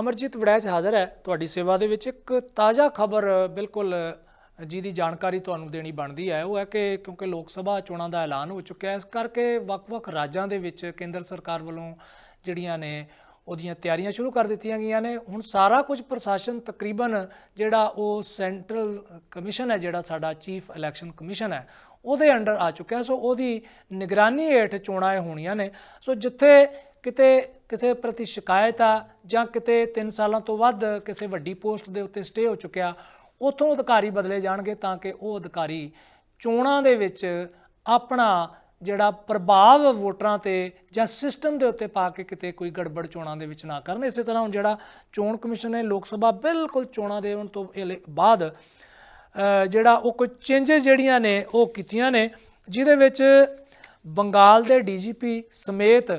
ਅਮਰਜੀਤ ਵੜੈਚ ਹਾਜ਼ਰ ਹੈ ਤੁਹਾਡੀ ਸੇਵਾ ਦੇ ਵਿੱਚ। ਇੱਕ ਤਾਜ਼ਾ ਖਬਰ ਬਿਲਕੁਲ ਜਿਹਦੀ ਜਾਣਕਾਰੀ ਤੁਹਾਨੂੰ ਦੇਣੀ ਬਣਦੀ ਹੈ। ਉਹ ਹੈ ਕਿ ਕਿਉਂਕਿ ਲੋਕ ਸਭਾ ਚੋਣਾਂ ਦਾ ਐਲਾਨ ਹੋ ਚੁੱਕਿਆ ਹੈ, ਇਸ ਕਰਕੇ ਵੱਖ-ਵੱਖ ਰਾਜਾਂ ਦੇ ਵਿੱਚ ਕੇਂਦਰ ਸਰਕਾਰ ਵੱਲੋਂ ਜਿਹੜੀਆਂ ਨੇ ਉਹਦੀਆਂ ਤਿਆਰੀਆਂ ਸ਼ੁਰੂ ਕਰ ਦਿੱਤੀਆਂ ਗਈਆਂ ਨੇ। ਹੁਣ ਸਾਰਾ ਕੁਝ ਪ੍ਰਸ਼ਾਸਨ ਤਕਰੀਬਨ ਜਿਹੜਾ ਉਹ ਸੈਂਟਰਲ ਕਮਿਸ਼ਨ ਹੈ, ਜਿਹੜਾ ਸਾਡਾ ਚੀਫ ਇਲੈਕਸ਼ਨ ਕਮਿਸ਼ਨ ਹੈ, ਉਹਦੇ ਅੰਡਰ ਆ ਚੁੱਕਿਆ ਸੋ ਉਹਦੀ ਨਿਗਰਾਨੀ ਹੇਠ ਚੋਣਾਂ ਹੋਣੀਆਂ ਨੇ। ਸੋ ਜਿੱਥੇ ਕਿਤੇ ਕਿਸੇ ਪ੍ਰਤੀ ਸ਼ਿਕਾਇਤ ਆ ਜਾਂ ਕਿਤੇ 3 ਸਾਲਾਂ ਤੋਂ ਵੱਧ ਕਿਸੇ ਵੱਡੀ ਪੋਸਟ ਦੇ ਉੱਤੇ ਸਟੇ ਹੋ ਚੁੱਕਿਆ, ਉਥੋਂ ਅਧਿਕਾਰੀ ਬਦਲੇ ਜਾਣਗੇ ਤਾਂ ਕਿ ਉਹ ਅਧਿਕਾਰੀ ਚੋਣਾਂ ਦੇ ਵਿੱਚ ਆਪਣਾ ਜਿਹੜਾ ਪ੍ਰਭਾਵ ਵੋਟਰਾਂ ਤੇ ਜਾਂ ਸਿਸਟਮ ਦੇ ਉੱਤੇ ਪਾ ਕੇ ਕਿਤੇ ਕੋਈ ਗੜਬੜ ਚੋਣਾਂ ਦੇ ਵਿੱਚ ਨਾ ਕਰਨ। ਇਸੇ ਤਰ੍ਹਾਂ ਹੁਣ ਜਿਹੜਾ ਚੋਣ ਕਮਿਸ਼ਨ ਨੇ ਲੋਕ ਸਭਾ ਬਿਲਕੁਲ ਚੋਣਾਂ ਦੇ ਹੋਣ ਤੋਂ ਬਾਅਦ ਜਿਹੜਾ ਉਹ ਕੁਝ ਚੇਂਜਸ ਜਿਹੜੀਆਂ ਨੇ ਉਹ ਕੀਤੀਆਂ ਨੇ, ਜਿਹਦੇ ਵਿੱਚ ਬੰਗਾਲ ਦੇ ਡੀਜੀਪੀ ਸਮੇਤ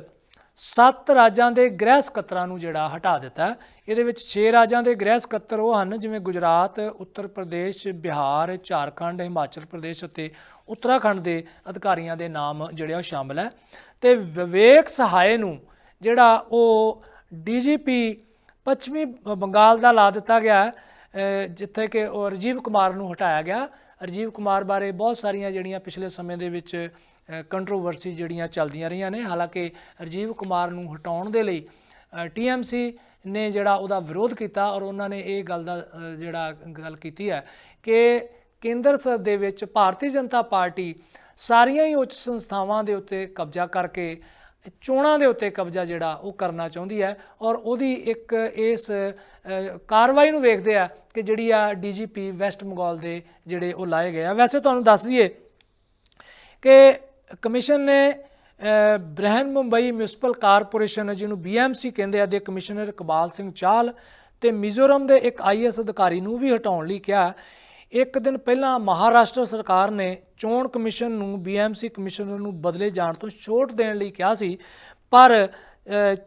ਸੱਤ ਰਾਜਾਂ ਦੇ ਗ੍ਰਹਿ ਸਕੱਤਰਾਂ ਨੂੰ ਜਿਹੜਾ ਹਟਾ ਦਿੱਤਾ ਇਹਦੇ ਵਿੱਚ 6 ਰਾਜਾਂ ਦੇ ਗ੍ਰਹਿ ਸਕੱਤਰ ਉਹ ਹਨ ਜਿਵੇਂ ਗੁਜਰਾਤ ਉੱਤਰ ਪ੍ਰਦੇਸ਼ ਬਿਹਾਰ ਝਾਰਖੰਡ ਹਿਮਾਚਲ ਪ੍ਰਦੇਸ਼ ਅਤੇ ਉੱਤਰਾਖੰਡ ਦੇ ਅਧਿਕਾਰੀਆਂ ਦੇ ਨਾਮ ਜਿਹੜੇ ਉਹ ਸ਼ਾਮਲ ਹੈ। ਤੇ ਵਿਵੇਕ ਸਹਾਏ ਨੂੰ ਜਿਹੜਾ ਉਹ ਡੀਜੀਪੀ ਪੱਛਮੀ ਬੰਗਾਲ ਦਾ ਲਾ ਦਿੱਤਾ ਗਿਆ ਹੈ, ਜਿੱਥੇ ਕਿ ਉਹ ਰਾਜੀਵ ਕੁਮਾਰ ਨੂੰ ਹਟਾਇਆ ਗਿਆ। ਰਾਜੀਵ ਕੁਮਾਰ ਬਾਰੇ ਬਹੁਤ ਸਾਰੀਆਂ ਜਿਹੜੀਆਂ ਪਿਛਲੇ ਸਮੇਂ ਦੇ ਵਿੱਚ ਕੰਟਰੋਵਰਸੀ ਜਿਹੜੀਆਂ ਚੱਲਦੀਆਂ ਰਹੀਆਂ ਨੇ। ਹਾਲਾਂਕਿ ਰਾਜੀਵ ਕੁਮਾਰ ਨੂੰ ਹਟਾਉਣ ਦੇ ਲਈ ਟੀਐਮਸੀ ਨੇ ਜਿਹੜਾ ਉਹਦਾ ਵਿਰੋਧ ਕੀਤਾ ਔਰ ਉਹਨਾਂ ਨੇ ਇਹ ਗੱਲ ਦਾ ਜਿਹੜਾ ਗੱਲ ਕੀਤੀ ਹੈ ਕਿ ਕੇਂਦਰ ਸ ਦੇ ਵਿੱਚ ਭਾਰਤੀ ਜਨਤਾ ਪਾਰਟੀ ਸਾਰੀਆਂ ਹੀ ਉੱਚ ਸੰਸਥਾਵਾਂ ਦੇ ਉੱਤੇ ਕਬਜ਼ਾ ਕਰਕੇ ਚੋਣਾਂ ਦੇ ਉੱਤੇ ਕਬਜ਼ਾ ਜਿਹੜਾ ਉਹ ਕਰਨਾ ਚਾਹੁੰਦੀ ਹੈ ਔਰ ਉਹਦੀ ਇੱਕ ਇਸ ਕਾਰਵਾਈ ਨੂੰ ਵੇਖਦੇ ਆ ਕਿ ਜਿਹੜੀ ਆ ਡੀਜੀਪੀ ਵੈਸਟ ਬੰਗਾਲ ਦੇ ਜਿਹੜੇ ਉਹ ਲਾਏ ਗਏ ਆ। ਵੈਸੇ ਤੁਹਾਨੂੰ ਦੱਸ ਦਈਏ ਕਿ ਕਮਿਸ਼ਨ ਨੇ ਅ, ਬ੍ਰਹਨ ਮੁੰਬਈ ਮਿਊਨਿਸਪਲ ਕਾਰਪੋਰੇਸ਼ਨ ਜਿਹਨੂੰ ਬੀਐਮਸੀ ਕਹਿੰਦੇ ਆ ਦੇ ਕਮਿਸ਼ਨਰ ਕਬਾਲ ਸਿੰਘ ਚਾਲ ਤੇ ਮਿਜ਼ੋਰਮ ਦੇ ਇੱਕ ਆਈਐਸ ਅਧਿਕਾਰੀ ਨੂੰ ਵੀ ਹਟਾਉਣ ਲਈ ਕਿਹਾ ਇੱਕ ਦਿਨ ਪਹਿਲਾਂ ਮਹਾਰਾਸ਼ਟਰ ਸਰਕਾਰ ਨੇ ਚੋਣ ਕਮਿਸ਼ਨ ਨੂੰ ਬੀਐਮਸੀ ਕਮਿਸ਼ਨਰ ਨੂੰ ਬਦਲੇ ਜਾਣ ਤੋਂ ਛੋਟ ਦੇਣ ਲਈ ਕਿਹਾ ਸੀ, ਪਰ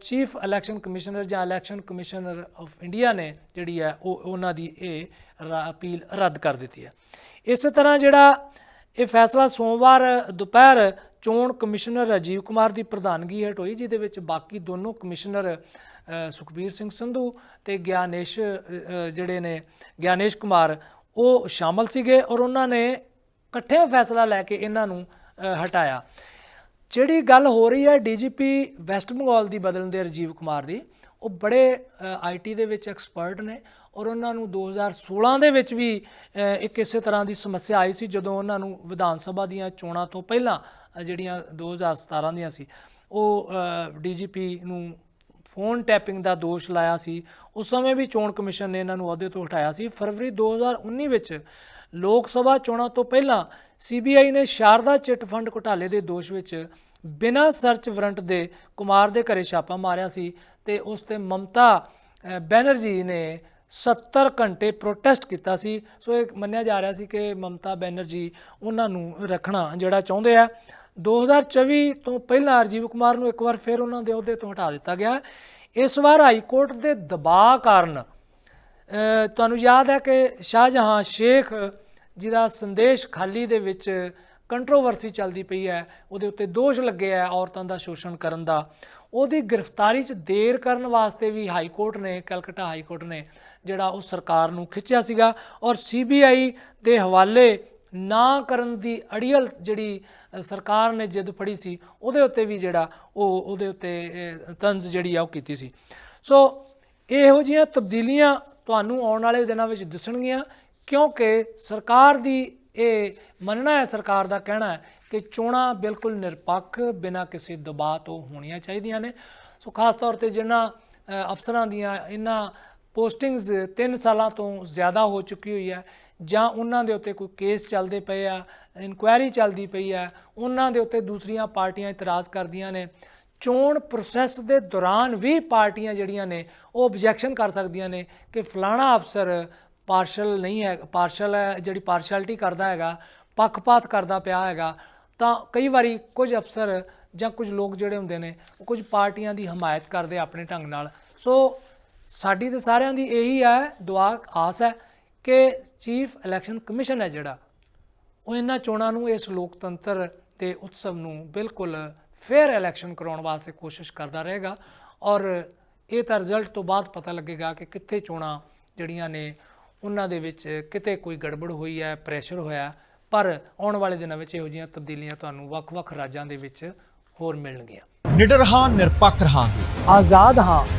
ਚੀਫ ਇਲੈਕਸ਼ਨ ਕਮਿਸ਼ਨਰ ਜਾਂ ਇਲੈਕਸ਼ਨ ਕਮਿਸ਼ਨਰ ਆਫ ਇੰਡੀਆ ਨੇ ਜਿਹੜੀ ਹੈ, ਉਹ, ਉਹਨਾਂ ਦੀ ਇਹ ਰਾ- ਅਪੀਲ ਰੱਦ ਕਰ ਦਿੱਤੀ ਹੈ। ਇਸੇ ਤਰ੍ਹਾਂ ਜਿਹੜਾ ਇਹ ਫੈਸਲਾ ਸੋਮਵਾਰ, ਦੁਪਹਿਰ ਚੋਣ ਕਮਿਸ਼ਨਰ ਰਾਜੀਵ ਕੁਮਾਰ ਦੀ ਪ੍ਰਧਾਨਗੀ ਹੇਠ ਹੋਈ, ਜਿਹਦੇ ਵਿੱਚ ਬਾਕੀ ਦੋਨੋਂ ਕਮਿਸ਼ਨਰ ਸੁਖਬੀਰ ਸਿੰਘ ਸੰਧੂ ਤੇ ਗਿਆਨੇਸ਼ ਜਿਹੜੇ ਨੇ ਗਿਆਨੇਸ਼ ਕੁਮਾਰ ਉਹ ਸ਼ਾਮਲ ਸੀਗੇ ਔਰ ਉਹਨਾਂ ਨੇ ਇਕੱਠੇ ਫੈਸਲਾ ਲੈ ਕੇ ਇਹਨਾਂ ਨੂੰ ਹਟਾਇਆ। ਜਿਹੜੀ ਗੱਲ ਹੋ ਰਹੀ ਹੈ ਡੀਜੀਪੀ ਵੈਸਟ ਬੰਗਾਲ ਦੀ ਬਦਲਣ ਦੇ ਰਾਜੀਵ ਕੁਮਾਰ ਦੀ ਉਹ ਬੜੇ ਆਈਟੀ ਦੇ ਵਿੱਚ ਐਕਸਪਰਟ ਨੇ ਔਰ ਉਹਨਾਂ ਨੂੰ 2016 ਦੇ ਵਿੱਚ ਵੀ ਇੱਕ ਇਸੇ ਤਰ੍ਹਾਂ ਦੀ ਸਮੱਸਿਆ ਆਈ ਸੀ ਜਦੋਂ ਉਹਨਾਂ ਨੂੰ ਵਿਧਾਨ ਸਭਾ ਦੀਆਂ ਚੋਣਾਂ ਤੋਂ ਪਹਿਲਾਂ ਅ, ਜਿਹੜੀਆਂ 2017 ਦੀਆਂ ਸੀ ਉਹ ਡੀਜੀਪੀ ਨੂੰ ਫੋਨ ਟੈਪਿੰਗ ਦਾ ਦੋਸ਼ ਲਾਇਆ ਸੀ। ਉਸ ਸਮੇਂ ਵੀ ਚੋਣ ਕਮਿਸ਼ਨ ਨੇ ਇਹਨਾਂ ਨੂੰ ਅਹੁਦੇ ਤੋਂ ਹਟਾਇਆ ਸੀ। ਫਰਵਰੀ 2019 ਵਿੱਚ ਲੋਕ ਸਭਾ ਚੋਣਾਂ ਤੋਂ ਪਹਿਲਾਂ ਸੀਬੀਆਈ ਨੇ ਸ਼ਾਰਦਾ ਚਿੱਟ ਫੰਡ ਘੁਟਾਲੇ ਦੇ ਦੋਸ਼ ਵਿੱਚ ਬਿਨਾਂ ਸਰਚ ਵਾਰੰਟ ਦੇ ਕੁਮਾਰ ਦੇ ਘਰੇ ਛਾਪਾ ਮਾਰਿਆ ਸੀ ਤੇ ਉਸ ਤੇ ਮਮਤਾ ਬੈਨਰਜੀ ਨੇ 70 ਘੰਟੇ ਪ੍ਰੋਟੈਸਟ ਕੀਤਾ ਸੀ। ਸੋ ਇਹ ਮੰਨਿਆ ਜਾ ਰਿਹਾ ਸੀ ਕਿ ਮਮਤਾ ਬੈਨਰਜੀ ਉਹਨਾਂ ਨੂੰ ਰੱਖਣਾ ਜਿਹੜਾ ਚਾਹੁੰਦੇ ਆ। 2024 ਤੋਂ ਪਹਿਲਾਂ ਰਾਜੀਵ ਕੁਮਾਰ ਨੂੰ ਇੱਕ ਵਾਰ ਫਿਰ ਉਹਨਾਂ ਦੇ ਅਹੁਦੇ ਤੋਂ ਹਟਾ ਦਿੱਤਾ ਗਿਆ। ਇਸ ਵਾਰ ਹਾਈ ਕੋਰਟ ਦੇ ਦਬਾਅ ਕਾਰਨ ਤੁਹਾਨੂੰ ਯਾਦ ਹੈ ਕਿ ਸ਼ਾਹਜਹਾਂ ਸ਼ੇਖ ਜਿਹਦਾ ਸੰਦੇਸ਼ ਖਾਲੀ ਦੇ ਵਿੱਚ ਕੰਟਰੋਵਰਸੀ ਚੱਲਦੀ ਪਈ ਹੈ, ਉਹਦੇ ਉੱਤੇ ਦੋਸ਼ ਲੱਗੇ ਆ ਔਰਤਾਂ ਦਾ ਸ਼ੋਸ਼ਣ ਕਰਨ ਦਾ। ਉਹਦੀ ਗ੍ਰਿਫਤਾਰੀ 'ਚ ਦੇਰ ਕਰਨ ਵਾਸਤੇ ਵੀ ਹਾਈ ਕੋਰਟ ਨੇ ਕਲਕੱਤਾ ਹਾਈ ਕੋਰਟ ਨੇ ਜਿਹੜਾ ਉਹ ਸਰਕਾਰ ਨੂੰ ਖਿੱਚਿਆ ਸੀਗਾ ਔਰ ਸੀਬੀਆਈ ਦੇ ਹਵਾਲੇ ਨਾ ਕਰਨ ਦੀ ਅੜੀਅਲ ਜਿਹੜੀ ਸਰਕਾਰ ਨੇ ਜਿੱਦ ਫੜੀ ਸੀ, ਉਹਦੇ ਉੱਤੇ ਵੀ ਜਿਹੜਾ ਉਹ, ਉਹਦੇ ਉੱਤੇ ਤੰਜ਼ ਜਿਹੜੀ ਆ ਉਹ ਕੀਤੀ ਸੀ। ਸੋ ਇਹੋ ਜਿਹੀਆਂ ਤਬਦੀਲੀਆਂ ਤੁਹਾਨੂੰ ਆਉਣ ਵਾਲੇ ਦਿਨਾਂ ਵਿੱਚ ਦਿਸਣਗੀਆਂ, ਕਿਉਂਕਿ ਸਰਕਾਰ ਦੀ ਇਹ ਮੰਨਣਾ ਹੈ, ਸਰਕਾਰ ਦਾ ਕਹਿਣਾ ਹੈ ਕਿ ਚੋਣਾਂ ਬਿਲਕੁਲ ਨਿਰਪੱਖ, ਬਿਨਾਂ ਕਿਸੇ ਦਬਾਅ ਤੋਂ ਹੋਣੀਆਂ ਚਾਹੀਦੀਆਂ ਨੇ। ਸੋ ਖਾਸ ਤੌਰ ਤੇ ਜਿਨ੍ਹਾਂ ਅਫਸਰਾਂ ਦੀਆਂ ਇਹਨਾਂ ਪੋਸਟਿੰਗਸ 3 ਸਾਲਾਂ ਤੋਂ ਜ਼ਿਆਦਾ ਹੋ ਚੁੱਕੀ ਹੋਈ ਹੈ। ਜਾਂ ਉਹਨਾਂ ਦੇ ਉੱਤੇ ਕੋਈ ਕੇਸ ਚੱਲਦੇ ਪਏ ਆ, ਇਨਕੁਆਇਰੀ ਚੱਲਦੀ ਪਈ ਹੈ, ਉਹਨਾਂ ਦੇ ਉੱਤੇ ਦੂਸਰੀਆਂ ਪਾਰਟੀਆਂ ਇਤਰਾਜ਼ ਕਰਦੀਆਂ ਨੇ। ਚੋਣ ਪ੍ਰੋਸੈਸ ਦੇ ਦੌਰਾਨ ਵੀ ਪਾਰਟੀਆਂ ਜਿਹੜੀਆਂ ਨੇ, ਉਹ ਆਬਜੈਕਸ਼ਨ ਕਰ ਸਕਦੀਆਂ ਨੇ ਕਿ ਫਲਾਣਾ ਅਫਸਰ ਪਾਰਸ਼ਲ ਨਹੀਂ ਹੈ ਪਾਰਸ਼ਲ ਹੈ, ਜਿਹੜੀ ਪਾਰਸ਼ੈਲਿਟੀ ਕਰਦਾ ਹੈਗਾ, ਪੱਖਪਾਤ ਕਰਦਾ ਪਿਆ ਹੈਗਾ। ਤਾਂ ਕਈ ਵਾਰੀ ਕੁਝ ਅਫਸਰ ਜਾਂ ਕੁਝ ਲੋਕ ਜਿਹੜੇ ਹੁੰਦੇ ਨੇ, ਉਹ ਕੁਝ ਪਾਰਟੀਆਂ ਦੀ ਹਮਾਇਤ ਕਰਦੇ ਆਪਣੇ ਢੰਗ ਨਾਲ। ਸੋ ਸਾਡੀ ਤੇ ਸਾਰਿਆਂ ਦੀ ਇਹੀ ਹੈ ਦੁਆ ਆਸ ਹੈ ਕਿ ਚੀਫ ਇਲੈਕਸ਼ਨ ਕਮਿਸ਼ਨ ਹੈ ਜਿਹੜਾ ਉਹ ਇਹਨਾਂ ਚੋਣਾਂ ਨੂੰ ਇਸ ਲੋਕਤੰਤਰ ਦੇ ਉਤਸਵ ਨੂੰ ਬਿਲਕੁਲ ਫੇਅਰ ਇਲੈਕਸ਼ਨ ਕਰਾਉਣ ਵਾਸਤੇ ਕੋਸ਼ਿਸ਼ ਕਰਦਾ ਰਹੇਗਾ ਔਰ ਇਹ ਤਾਂ ਰਿਜ਼ਲਟ ਤੋਂ ਬਾਅਦ ਪਤਾ ਲੱਗੇਗਾ ਕਿ ਕਿੱਥੇ ਚੋਣਾਂ ਜਿਹੜੀਆਂ ਨੇ ਉਹਨਾਂ ਦੇ ਵਿੱਚ ਕਿਤੇ ਕੋਈ ਗੜਬੜ ਹੋਈ ਹੈ ਪ੍ਰੈਸ਼ਰ ਹੋਇਆ ਪਰ ਆਉਣ ਵਾਲੇ ਦਿਨਾਂ ਵਿੱਚ ਇਹੋ ਜਿਹੀਆਂ ਤਬਦੀਲੀਆਂ ਤੁਹਾਨੂੰ ਵੱਖ-ਵੱਖ ਰਾਜਾਂ ਦੇ ਵਿੱਚ ਹੋਰ ਮਿਲਣਗੀਆਂ। ਨਿਡਰ ਹਾਂ ਨਿਰਪੱਖ ਰਹਾਂਗੇ। ਆਜ਼ਾਦ ਹਾਂ।